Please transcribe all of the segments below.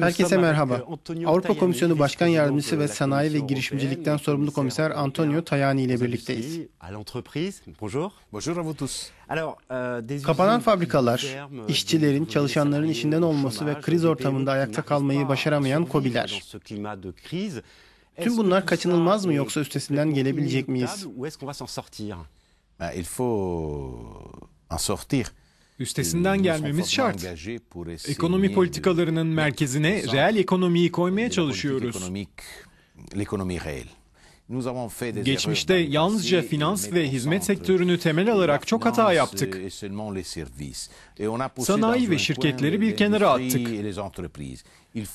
Herkese merhaba. euh, Avrupa Komisyonu Başkan Yardımcısı ve Sanayi ve Girişimcilikten sorumlu komiser Antonio Tajani ile birlikteyiz. industries, À l'entreprise. Bonjour. Bonjour à vous tous. Alors, euh, Kapanan usines fabrikalar, ferment, işçilerin, çalışanların işinden olması ve kriz ortamında ayakta kalmayı başaramayan KOBİ'ler. Tüm bunlar kaçınılmaz mı yoksa üstesinden gelebilecek miyiz? il faut en sortir. Üstesinden gelmemiz şart. Ekonomi politikalarının merkezine reel ekonomiyi koymaya çalışıyoruz. Geçmişte yalnızca finans ve hizmet sektörünü temel alarak çok hata yaptık. Sanayi ve şirketleri bir kenara attık.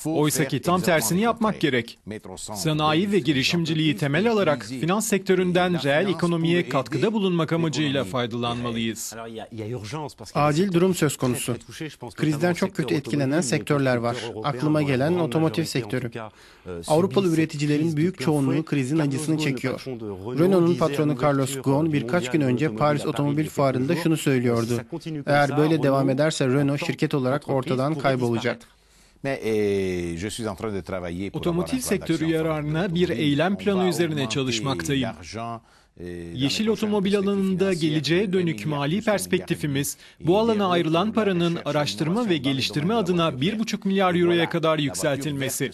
Oysa ki tam tersini yapmak gerek. Sanayi ve girişimciliği temel alarak finans sektöründen reel ekonomiye katkıda bulunmak amacıyla faydalanmalıyız. Acil durum söz konusu. Krizden çok kötü etkilenen sektörler le var. Aklıma gelen otomotiv sektörü. euh, Avrupalı üreticilerin büyük çoğunluğu krizin acısını çekiyor. Renault'un patronu à Carlos Ghosn birkaç gün önce Paris à Otomobil Fuarı'nda şunu söylüyordu. Eğer böyle devam ederse Renault şirket olarak ortadan kaybolacak. Disparaître. Mais je suis en train de travailler pour avoir un Otomotiv sektörü yararına bir eylem planı üzerine çalışmaktayım. Dans Yeşil otomobil alanında geleceğe dönük mali perspektifimiz bu alana ayrılan paranın araştırma ve geliştirme adına voiture 1,5 milyar euroya kadar yükseltilmesi.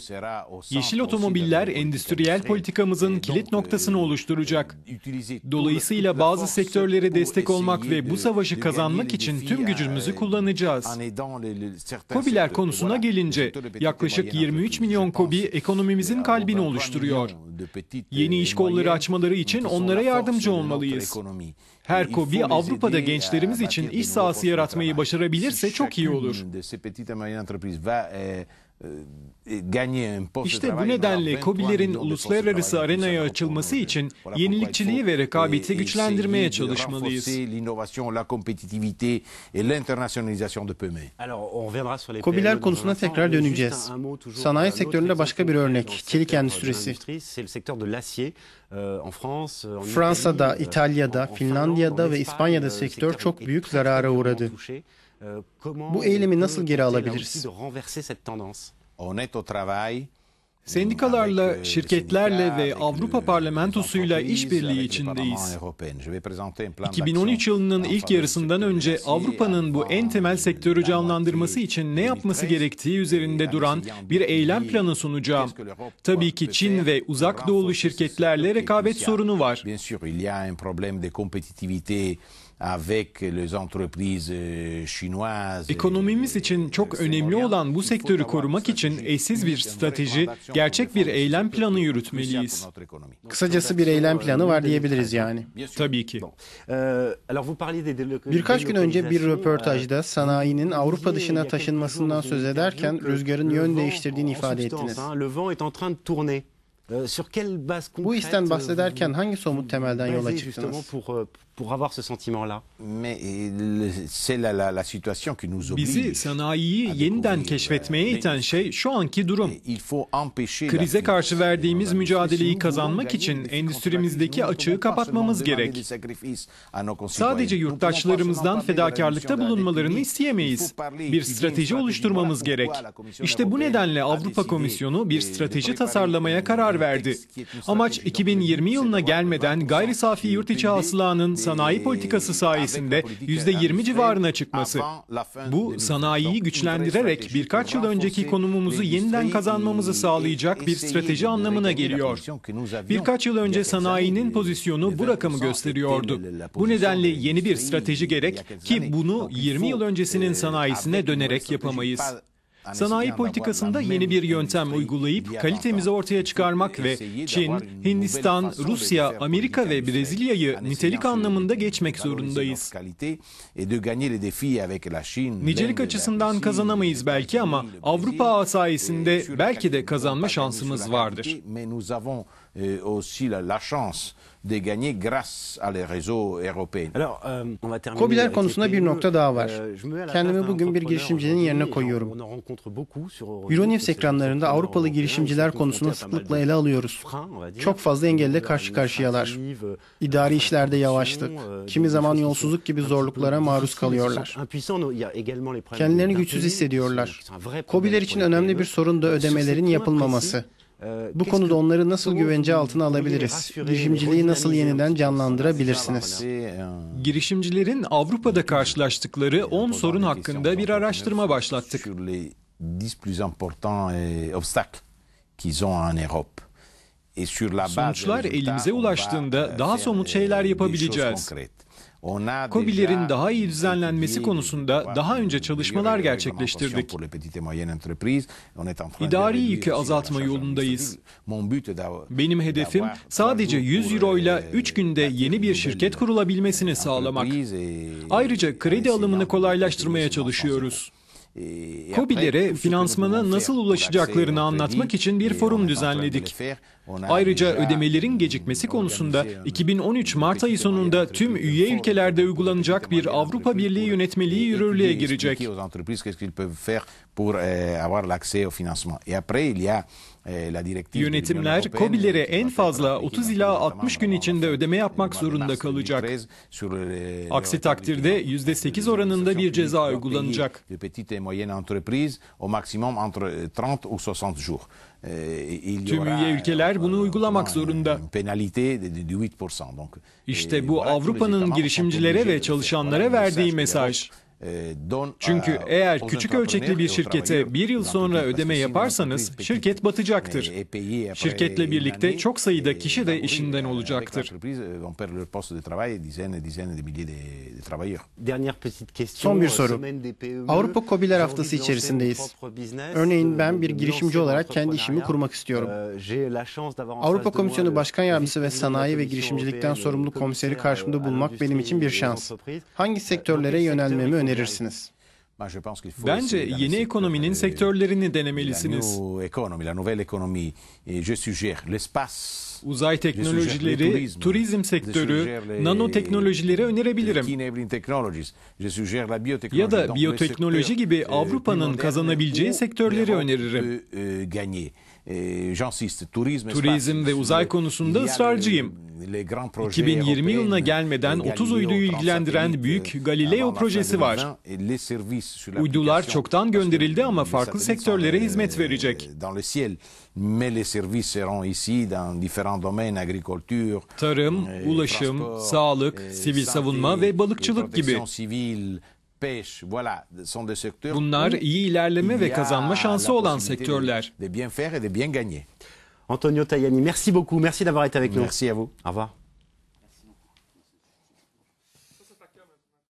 Yeşil otomobiller endüstriyel politikamızın Et kilit donc, noktasını oluşturacak. le- Dolayısıyla bazı sektörlere destek olmak ve bu savaşı kazanmak için tüm gücümüzü kullanacağız. KOBİ'ler konusuna gelince yaklaşık moyennes 23 entreprises. milyon KOBİ ekonomimizin kalbini avoir 23 oluşturuyor. Yeni iş kolları açmaları için onlara la force yardımcı olmalıyız. Her Il KOBİ Avrupa'da gençlerimiz à için iş sahası yaratmayı başarabilirse çok iyi olur. İşte bu nedenle 23 KOBİ'lerin millions de postes de uluslararası arenaya açılması için yenilikçiliği ve rekabeti güçlendirmeye çalışmalıyız. dans konusuna tekrar döneceğiz. Sanayi sektöründe başka bir örnek, çelik endüstrisi. l'industrie, C'est le secteur de l'acier euh, en France, en Fransa'da, Italie, euh, İtalya'da, en- en Finlandiya'da ve İspanya'da euh, sektör çok büyük zarara uğradı. Euh, Bu eğilimi nasıl geri alabiliriz? Sendikalarla, euh, şirketlerle ve Avrupa Parlamentosuyla işbirliği içindeyiz. européen. Je vais présenter un plan 2013 d'action yılının ilk yarısından önce Avrupa'nın bu en temel sektörü canlandırması için ne yapması gerektiği üzerinde duran bir eylem planı sunacağım. Tabii ki Çin ve uzak doğulu şirketlerle rekabet sorunu var. Avec les entreprises euh. Ekonomimiz için çok önemli olan bu sektörü korumak için eşsiz bir strateji, gerçek bir eylem planı yürütmeliyiz. Kısacası bir eylem planı var diyebiliriz yani. Tabii ki. Birkaç gün önce bir röportajda sanayinin Avrupa dışına taşınmasından söz ederken rüzgarın yön değiştirdiğini ifade ettiniz. Euh, sur quelle base concrète Bu isten euh, bahsederken hangi somut temelden yola çıktınız? pour, euh, pour avoir ce sentiment-là Mais le- c'est la, la, la situation qui nous oblige. Bizi sanayiyi yeniden keşfetmeye iten şey şu anki durum. Et il faut empêcher la Krize karşı verdiğimiz mücadeleyi kazanmak için endüstrimizdeki açığı kapatmamız gerek. Sadece yurttaşlarımızdan fedakarlıkta bulunmalarını isteyemeyiz. Bir strateji oluşturmamız gerek. İşte bu nedenle Avrupa Komisyonu bir strateji tasarlamaya un karar verdi. Amaç stratégie 2020 yılına gelmeden gayri safi yurt içi hasılanın sanayi politikası sayesinde %20 civarına çıkması. Bu sanayiyi güçlendirerek birkaç yıl önceki konumumuzu yeniden kazanmamızı sağlayacak bir strateji anlamına geliyor. Birkaç yıl önce sanayinin pozisyonu bu rakamı gösteriyordu. Bu nedenle yeni bir strateji gerek ki bunu 20 yıl öncesinin sanayisine dönerek yapamayız. Sanayi politikasında yeni bir yöntem uygulayıp kalitemizi ortaya çıkarmak ve Çin, Hindistan, Rusya, Amerika ve Brezilya'yı nitelik anlamında geçmek zorundayız. Nicelik açısından kazanamayız belki ama Avrupa ağı sayesinde belki de kazanma şansımız vardır. Euh, aussi la, la chance de gagner grâce à les réseaux européens. Alors, euh, on va terminer KOBİ'ler konusunda bir nokta daha var. Euh, Kendimi bugün bir girişimcinin yerine koyuyorum. Euronews, ekranlarında entrepreneurs Avrupalı européens, girişimciler konusunu sıklıkla ele alıyoruz. Çok fazla engelle Euh, karşı karşıyalar. İdari işlerde yavaşlık, kimi zaman yolsuzluk gibi zorluklara maruz kalıyorlar. Kendilerini güçsüz hissediyorlar. KOBİ'ler için les önemli bir sorun da ödemelerin yapılmaması. Euh, Bu konuda onları nasıl güvence altına alabiliriz? Girişimciliği nasıl yeniden canlandırabilirsiniz? Un- Girişimcilerin Avrupa'da karşılaştıkları 10 sorun hakkında bir araştırma başlattık. Sur les 10 plus importants euh, obstacles qu'ils ont en Europe. Et sur la base Sonuçlar elimize ulaştığında euh, daha somut euh, şeyler des yapabileceğiz. Déjà daha iyi düzenlenmesi konusunda daha önce çalışmalar gerçekleştirdik. İdari yükü azaltma yolundayız. Benim hedefim sadece trois 100 jours euro ile pour, 3 günde euh, yeni bir şirket kurulabilmesini sağlamak. Ayrıca kredi alımını kolaylaştırmaya çalışıyoruz. KOBİ'lere que finansmana nasıl ulaşacaklarını anlatmak için bir et forum düzenledik. Ayrıca ödemelerin gecikmesi konusunda organisé un 2013 Mart ayı sonunda tüm üye ülkelerde uygulanacak bir Avrupa Birliği yönetmeliği et yürürlüğe girecek. Euh, euh, l'Union Yönetimler va en fazla appliquée 30 dans ila notamment 60 gün içinde ödeme yapmak zorunda kalacak. 2013 sur le- Aksi takdirde %8 oranında bir ceza uygulanacak. de petites et moyennes entreprises au maximum entre 30 ou 60 jours. Euh, y Tüm üye ülkeler bunu euh, uygulamak zorunda. pénalité de, de 8%. Donc, İşte et bu Avrupa'nın girişimcilere ve çalışanlara verdiği mesaj. Donne Çünkü eğer küçük ölçekli bir şirkete bir yıl sonra ödeme yaparsanız şirket batacaktır. après Şirketle une birlikte çok sayıda et kişi de işinden olacaktır. Son bir euh, soru. Avrupa KOBİ'ler haftası içerisindeyiz. Örneğin ben euh, bir girişimci olarak kendi işimi kurmak istiyorum. Euh, Avrupa Komisyonu Başkan Yardımcısı ve Sanayi ve Girişimcilikten sorumlu komiseri karşımda bulmak benim için bir şans. Hangi sektörlere yönelmemi önerirsiniz? Ben, je pense qu'il faut Bence yeni ekonominin euh, sektörlerini denemelisiniz. new economy, la nouvelle économie. Et je suggère l'espace. Uzay teknolojileri, turizm sektörü, nanoteknolojileri önerebilirim. Enabling technologies. Je suggère la biotechnologie. Ya da biyoteknoloji gibi euh, Avrupa'nın kazanabileceği sektörleri öneririm. Euh. Euh, J'insiste, turizm, ve uzay konusunda ısrarcıyım. le- les grands projets 2020 yılına gelmeden euh, 30 Galileo, uyduyu ilgilendiren Transsatellite, büyük euh, Galileo projesi var. 2020, et les services sur Uydular çoktan gönderildi ama farklı sektörlere hizmet euh, verecek. Tarım, euh, ulaşım, sağlık, euh, sivil savunma ve balıkçılık gibi. Pêche, voilà, sont des secteurs Bunlar où iyi ilerleme il ve y a kazanma şansı la olan sektörler. De bien faire et de bien gagner. Antonio Tajani, merci beaucoup. Merci d'avoir été avec nous. Merci à vous. Au revoir.